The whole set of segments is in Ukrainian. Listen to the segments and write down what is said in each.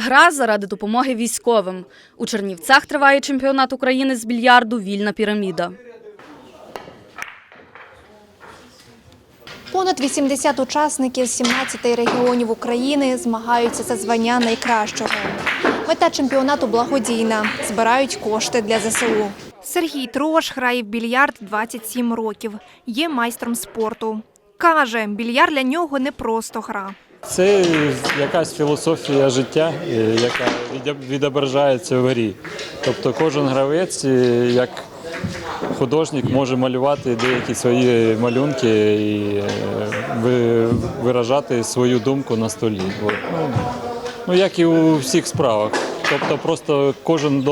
Гра заради допомоги військовим. У Чернівцях триває чемпіонат України з більярду Вільна піраміда. Понад 80 учасників з 17 регіонів України змагаються за звання найкращого. Мета чемпіонату благодійна. Збирають кошти для ЗСУ. Сергій Трош грає в більярд 27 років. Є майстром спорту. Каже, більярд для нього не просто гра. Це якась філософія життя, е, яка відображається в грі. Тобто кожен гравець, е, як художник, може малювати деякі свої малюнки і е, виражати свою думку на столі. Ну, ну, як і у всіх справах. Тобто просто кожен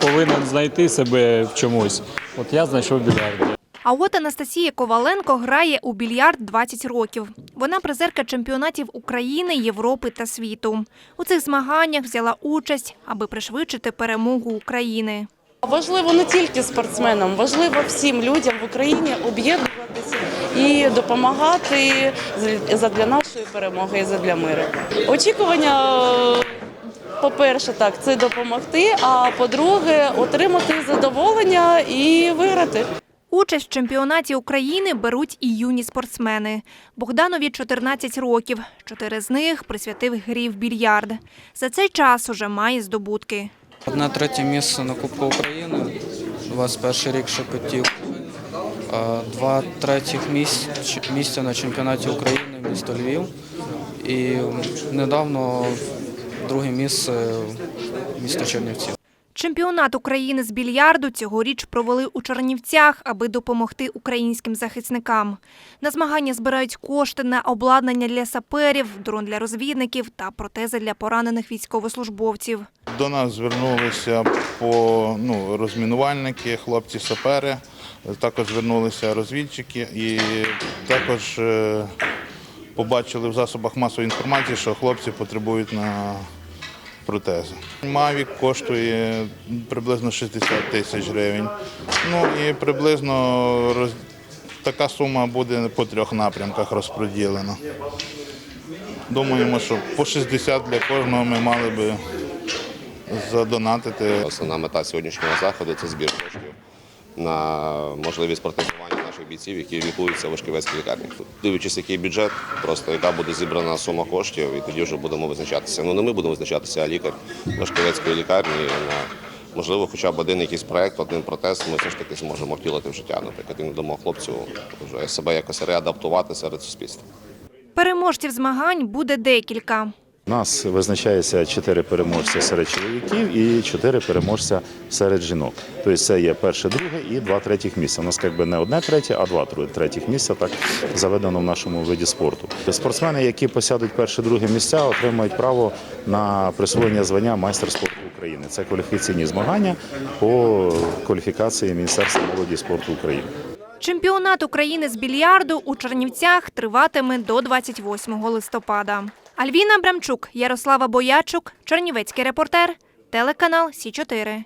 повинен знайти себе в чомусь. От я знайшов більярд. А от Анастасія Коваленко грає у більярд 20 років. Вона призерка чемпіонатів України, Європи та світу. У цих змаганнях взяла участь, аби пришвидшити перемогу України. Важливо не тільки спортсменам, важливо всім людям в Україні об'єднуватися і допомагати для нашої перемоги і для миру. Очікування, по-перше, так, це допомогти, а по-друге, отримати задоволення і виграти. Участь в чемпіонаті України беруть і юні спортсмени. Богданові 14 років. Чотири з них присвятив грі в більярд. За цей час уже має здобутки. Одне третє місце на Кубку України, 21 рік Шепетів, два третіх місця на чемпіонаті України місто Львів. І недавно друге місце місто Чернівці. Чемпіонат України з більярду цьогоріч провели у Чернівцях, аби допомогти українським захисникам. На змагання збирають кошти на обладнання для саперів, дрон для розвідників та протези для поранених військовослужбовців. До нас звернулися по ну, розмінувальники, хлопці-сапери, також звернулися розвідчики і також е, побачили в засобах масової інформації, що хлопці потребують на протези. Мавік коштує приблизно 60 тисяч гривень. Ну і приблизно роз... така сума буде по трьох напрямках розподілена. Думаємо, що по 60 для кожного ми мали би задонатити. Основна мета сьогоднішнього заходу це збір коштів на можливість протезування наших бійців, які лікуються в Вишківецькій лікарні. Дивлячись, який бюджет, просто яка буде зібрана сума коштів, і тоді вже будемо визначатися. Ну не ми будемо визначатися, а лікар Вишківецької лікарні можливо, хоча б один якийсь проект, один протез. Ми все ж таки зможемо втілити в життя. Наприклад, не дамо хлопцю вже себе якось реадаптувати серед суспільства. Переможців змагань буде декілька. У нас визначається чотири переможця серед чоловіків і чотири переможця серед жінок. Тобто це є перше, друге і два третіх місця. У нас якби не одне третє, а два третіх місця. Так заведено в нашому виді спорту. Спортсмени, які посядуть перше, друге місця, отримають право на присвоєння звання майстер спорту України. Це кваліфікаційні змагання по кваліфікації Міністерства молоді спорту України. Чемпіонат України з більярду у Чернівцях триватиме до 28 листопада. Альвіна Брамчук, Ярослава Боячук, Чернівецький репортер, телеканал Сі 4